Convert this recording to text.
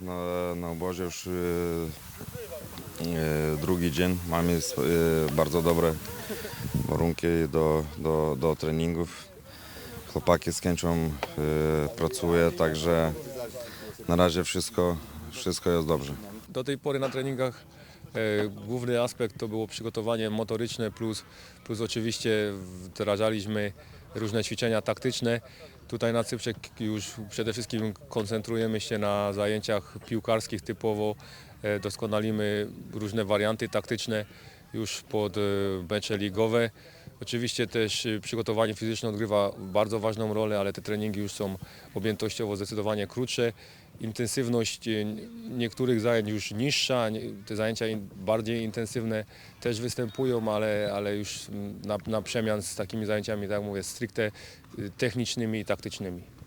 na, na obozie już e, e, drugi dzień. Mamy e, bardzo dobre warunki do, do, do treningów. Chłopaki z chęcią e, pracują, także na razie wszystko, wszystko jest dobrze. Do tej pory na treningach e, główny aspekt to było przygotowanie motoryczne plus, plus oczywiście wdrażaliśmy różne ćwiczenia taktyczne. Tutaj na Cyprze już przede wszystkim koncentrujemy się na zajęciach piłkarskich typowo, e, doskonalimy różne warianty taktyczne już pod e, mecze ligowe. Oczywiście też e, przygotowanie fizyczne odgrywa bardzo ważną rolę, ale te treningi już są objętościowo zdecydowanie krótsze. Intensywność e, niektórych zajęć już niższa, te zajęcia bardziej intensywne też występują, ale, ale już na, na przemian z takimi zajęciami, tak jak mówię, stricte y, technicznymi i taktycznymi.